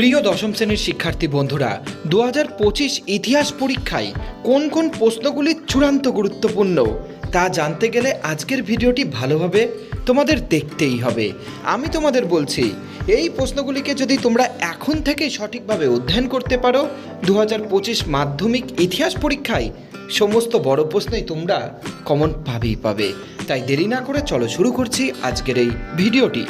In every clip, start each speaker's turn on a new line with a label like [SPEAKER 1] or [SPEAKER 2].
[SPEAKER 1] প্রিয় দশম শ্রেণির শিক্ষার্থী বন্ধুরা দু ইতিহাস পরীক্ষায় কোন কোন প্রশ্নগুলি চূড়ান্ত গুরুত্বপূর্ণ তা জানতে গেলে আজকের ভিডিওটি ভালোভাবে তোমাদের দেখতেই হবে। আমি তোমাদের বলছি, এই প্রশ্নগুলিকে যদি তোমরা এখন থেকেই সঠিকভাবে অধ্যয়ন করতে পারো দু মাধ্যমিক ইতিহাস পরীক্ষায় সমস্ত বড় প্রশ্নই তোমরা কমন পাবেই পাবে। তাই দেরি না করে চলো শুরু করছি আজকের এই ভিডিওটি।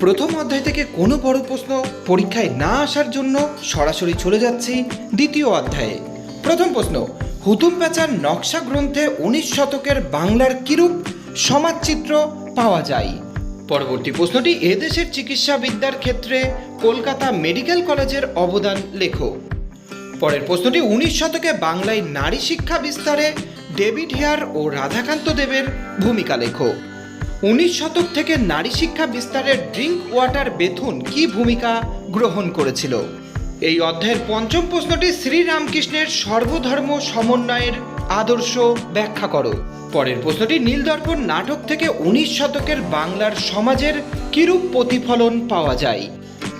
[SPEAKER 1] প্রথম অধ্যায় থেকে কোনো বড় প্রশ্ন পরীক্ষায় না আসার জন্য সরাসরি চলে যাচ্ছি দ্বিতীয় অধ্যায়ে। প্রথম প্রশ্ন, হুতুম প্যাচার নকশা গ্রন্থে উনিশ শতকের বাংলার কিরূপ সমাজচিত্র পাওয়া যায়? পরবর্তী প্রশ্নটি, এদেশের চিকিৎসাবিদ্যার ক্ষেত্রে কলকাতা মেডিকেল কলেজের অবদান লেখো। পরের প্রশ্নটি, উনিশ শতকে বাংলায় নারী শিক্ষা বিস্তারে ডেভিড হেয়ার ও রাধাকান্ত দেবের ভূমিকা লেখো। উনিশ শতক থেকে নারী শিক্ষা বিস্তারে ড্রিঙ্ক ওয়াটার বেথুন কি ভূমিকা গ্রহণ করেছিল? এই অধ্যায়ের পঞ্চম প্রশ্নটি শ্রীরামকৃষ্ণের সর্বধর্ম সমন্বয়ের আদর্শ ব্যাখ্যা করো। পরের প্রশ্নটি নীলদর্পণ নাটক থেকে উনিশ শতকের বাংলার সমাজের কিরূপ প্রতিফলন পাওয়া যায়?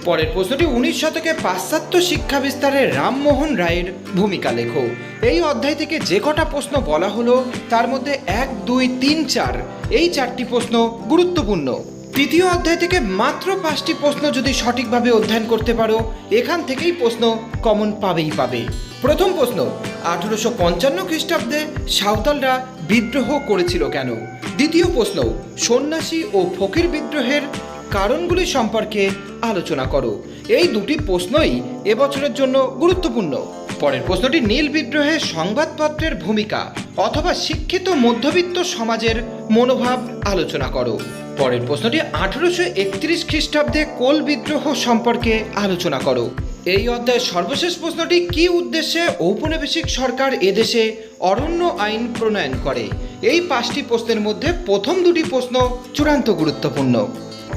[SPEAKER 1] পরের প্রশ্নটি উনিশ শতকে পাশ্চাত্য শিক্ষা বিস্তারে রামমোহন রায়ের ভূমিকা লেখো। এই অধ্যায় থেকে যে কটা প্রশ্ন বলা হলো, তার মধ্যে এক, দুই, তিন, চার। এই চারটি প্রশ্ন গুরুত্বপূর্ণ। তৃতীয় অধ্যায় থেকে মাত্র পাঁচটি প্রশ্ন যদি সঠিকভাবে অধ্যয়ন করতে পারো, এখান থেকেই প্রশ্ন কমন পাবেই পাবে। প্রথম প্রশ্ন, আঠেরোশো পঞ্চান্ন খ্রিস্টাব্দে সাঁওতালরা বিদ্রোহ করেছিল কেন? দ্বিতীয় প্রশ্ন, সন্ন্যাসী ও ফকির বিদ্রোহের কারণগুলি সম্পর্কে আলোচনা করো। এই দুটি প্রশ্নই এবছরের জন্য গুরুত্বপূর্ণ। পরের প্রশ্নটি, নীল বিদ্রোহে সংবাদপত্রের ভূমিকা অথবা শিক্ষিত মধ্যবিত্ত সমাজের মনোভাব আলোচনা করো। পরের প্রশ্নটি, আঠারোশো একত্রিশ খ্রিস্টাব্দে কোল বিদ্রোহ সম্পর্কে আলোচনা করো। এই অধ্যায়ের সর্বশেষ প্রশ্নটি, কি উদ্দেশ্যে ঔপনিবেশিক সরকার এদেশে অরণ্য আইন প্রণয়ন করে? এই পাঁচটি প্রশ্নের মধ্যে প্রথম দুটি প্রশ্ন চূড়ান্ত গুরুত্বপূর্ণ।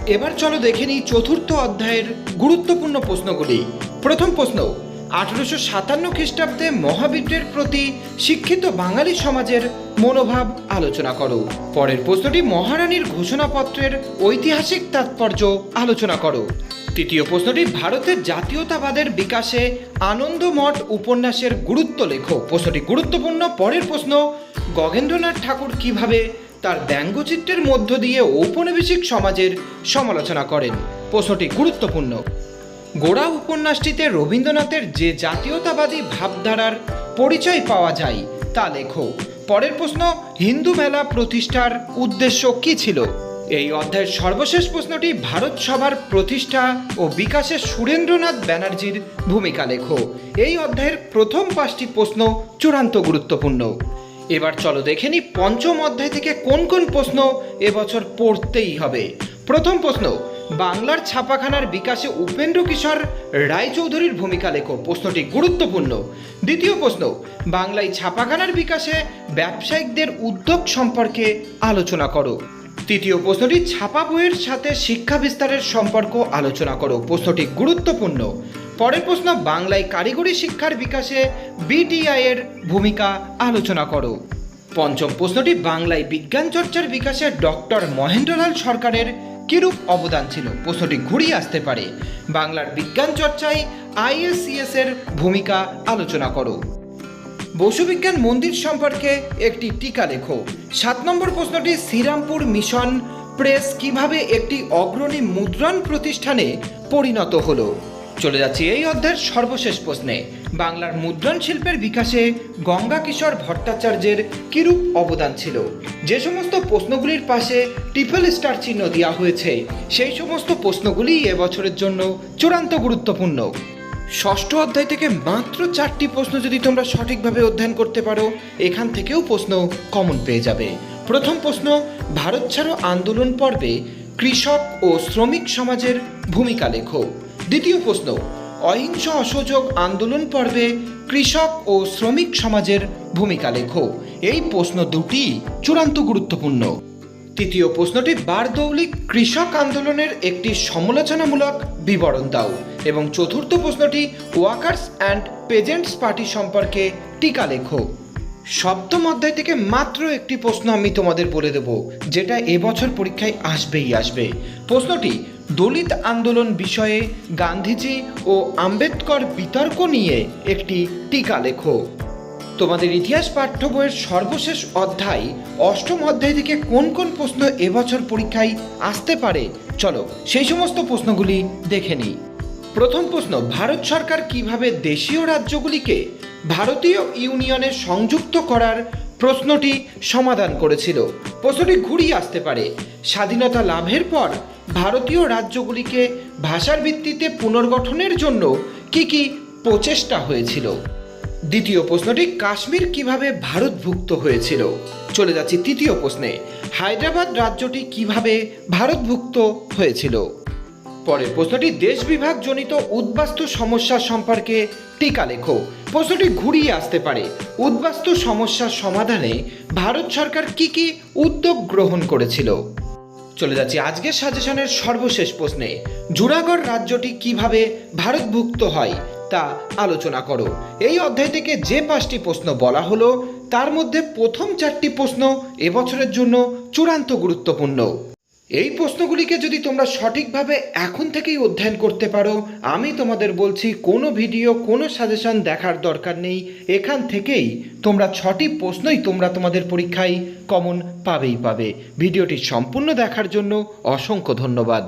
[SPEAKER 1] এবার চলো দেখে নিই চতুর্থ অধ্যায়ের গুরুত্বপূর্ণ প্রশ্নগুলি। প্রথম প্রশ্ন, আঠারোশো সাতান্ন খ্রিস্টাব্দে মহাবিদ্যের প্রতি শিক্ষিত বাঙালি সমাজের মনোভাব আলোচনা করো। পরের প্রশ্নটি মহারানীর ঘোষণাপত্রের ঐতিহাসিক তাৎপর্য আলোচনা করো। তৃতীয় প্রশ্নটি, ভারতের জাতীয়তাবাদের বিকাশে আনন্দমঠ উপন্যাসের গুরুত্ব লেখো। প্রশ্নটি গুরুত্বপূর্ণ। পরের প্রশ্ন, গগেন্দ্রনাথ ঠাকুর কীভাবে তার ব্যঙ্গচিত্রের মধ্য দিয়ে ঔপনিবেশিক সমাজের সমালোচনা করেন। প্রশ্নটি গুরুত্বপূর্ণ। গোড়া উপন্যাসটিতে রবীন্দ্রনাথের যে জাতীয়তাবাদী ভাবধারার পরিচয় পাওয়া যায়, তা লেখো। পরের প্রশ্ন, হিন্দু মেলা প্রতিষ্ঠার উদ্দেশ্য কি ছিল? এই অধ্যায়ের সর্বশেষ প্রশ্নটি ভারত সভার প্রতিষ্ঠা ও বিকাশে সুরেন্দ্রনাথ ব্যানার্জির ভূমিকা লেখো। এই অধ্যায়ের প্রথম পাঁচটি প্রশ্ন চূড়ান্ত গুরুত্বপূর্ণ। এবার চলো দেখে নিই পঞ্চম অধ্যায় থেকে কোন কোন প্রশ্ন এবছর পড়তেই হবে। প্রথম প্রশ্ন, বাংলার ছাপাখানার বিকাশে উপেন্দ্র কিশোর রায়চৌধুরীর ভূমিকা লেখো। প্রশ্নটি গুরুত্বপূর্ণ। দ্বিতীয় প্রশ্ন, বাংলায় ছাপাখানার বিকাশে ব্যবসায়িকদের উদ্যোগ সম্পর্কে আলোচনা করো। তৃতীয় প্রশ্নটি, ছাপা বইয়ের সাথে শিক্ষা বিস্তারের সম্পর্ক আলোচনা করো। প্রশ্নটি গুরুত্বপূর্ণ। পরের প্রশ্ন, বাংলায় কারিগরি শিক্ষার বিকাশে বিটিআই এর ভূমিকা আলোচনা করো। পঞ্চম প্রশ্নটি, বাংলায় বিজ্ঞান চর্চার বিকাশে ডক্টর মহেন্দ্রলাল সরকারের কিরূপ অবদান ছিল? প্রশ্নটি ঘুরিয়ে আসতে পারে। বাংলার বিজ্ঞান চর্চায় আইএসসিএস এর ভূমিকা আলোচনা করো। বসুবিজ্ঞান মন্দির সম্পর্কে একটি টিকা লেখো। সাত নম্বর প্রশ্নটি, শ্রীরামপুর মিশন প্রেস কীভাবে একটি অগ্রণী মুদ্রণ প্রতিষ্ঠানে পরিণত হলো? চলে যাচ্ছি এই অধ্যায়ের সর্বশেষ প্রশ্নে। বাংলার মুদ্রণ শিল্পের বিকাশে গঙ্গা কিশোর ভট্টাচার্যের কিরূপ অবদান ছিল? যে সমস্ত প্রশ্নগুলির পাশে ট্রিপল স্টার চিহ্ন দেওয়া হয়েছে, সেই সমস্ত প্রশ্নগুলি এবছরের জন্য চূড়ান্ত গুরুত্বপূর্ণ। ষষ্ঠ অধ্যায় থেকে মাত্র চারটি প্রশ্ন যদি তোমরা সঠিকভাবে অধ্যয়ন করতে পারো, এখান থেকেও প্রশ্ন কমন পেয়ে যাবে। প্রথম প্রশ্ন, ভারত ছাড়ো আন্দোলন পর্বে কৃষক ও শ্রমিক সমাজের ভূমিকা লেখো। দ্বিতীয় প্রশ্ন, অহিংস অসহযোগ আন্দোলন পর্বে কৃষক ও শ্রমিক সমাজের ভূমিকা লেখো। এই প্রশ্ন দুটি চূড়ান্ত গুরুত্বপূর্ণ। তৃতীয় প্রশ্নটি বারদৌলিক কৃষক আন্দোলনের একটি সমালোচনামূলক বিবরণ দাও এবং চতুর্থ প্রশ্নটি ওয়াকার্স অ্যান্ড পেজেন্টস পার্টি সম্পর্কে টিকা লেখো। সপ্তম অধ্যায় থেকে মাত্র একটি প্রশ্ন আমি তোমাদের বলে দেব, যেটা এবছর পরীক্ষায় আসবেই আসবে। প্রশ্নটি দলিত আন্দোলন বিষয়ে গান্ধীজি ও আম্বেদকর বিতর্ক নিয়ে একটি টিকা লেখো। তোমাদের ইতিহাস পাঠ্য বইয়ের সর্বশেষ অধ্যায় অষ্টম অধ্যায় থেকে কোন কোন প্রশ্ন এবছর পরীক্ষায় আসতে পারে? চলো সেই সমস্ত প্রশ্নগুলি দেখে নিই। প্রথম প্রশ্ন, ভারত সরকার কীভাবে দেশীয় রাজ্যগুলিকে ভারতীয় ইউনিয়নে সংযুক্ত করার প্রশ্নটি সমাধান করেছিল। প্রশ্নটি ঘুরিয়ে আসতে পারে। স্বাধীনতা লাভের পর ভারতীয় রাজ্যগুলিকে ভাষার ভিত্তিতে পুনর্গঠনের জন্য কি কি প্রচেষ্টা হয়েছিল? দ্বিতীয় প্রশ্নটি, কাশ্মীর কীভাবে ভারতভুক্ত হয়েছিল? চলে যাচ্ছি তৃতীয় প্রশ্নে। হায়দ্রাবাদ রাজ্যটি কীভাবে ভারতভুক্ত হয়েছিল? পরের প্রশ্নটি, দেশ বিভাগজনিত উদ্বাস্তু সমস্যা সম্পর্কে টিকা লেখো। প্রশ্নটি ঘুরিয়ে আসতে পারে। উদ্বাস্তু সমস্যার সমাধানে ভারত সরকার কি কি উদ্যোগ গ্রহণ করেছিল? চলে যাচ্ছি আজকের সাজেশনের সর্বশেষ প্রশ্নে। জুনাগড় রাজ্যটি কীভাবে ভারতভুক্ত হয়, তা আলোচনা করো। এই অধ্যায় থেকে যে পাঁচটি প্রশ্ন বলা হলো, তার মধ্যে প্রথম চারটি প্রশ্ন এবছরের জন্য চূড়ান্ত গুরুত্বপূর্ণ। এই প্রশ্নগুলিকে যদি তোমরা সঠিকভাবে এখন থেকেই অধ্যয়ন করতে পারো, আমি তোমাদের বলছি কোনো ভিডিও, কোনো সাজেশন দেখার দরকার নেই। এখান থেকেই তোমরা ছটি প্রশ্নই তোমরা তোমাদের পরীক্ষায় কমন পাবেই পাবে। ভিডিওটি সম্পূর্ণ দেখার জন্য অসংখ্য ধন্যবাদ।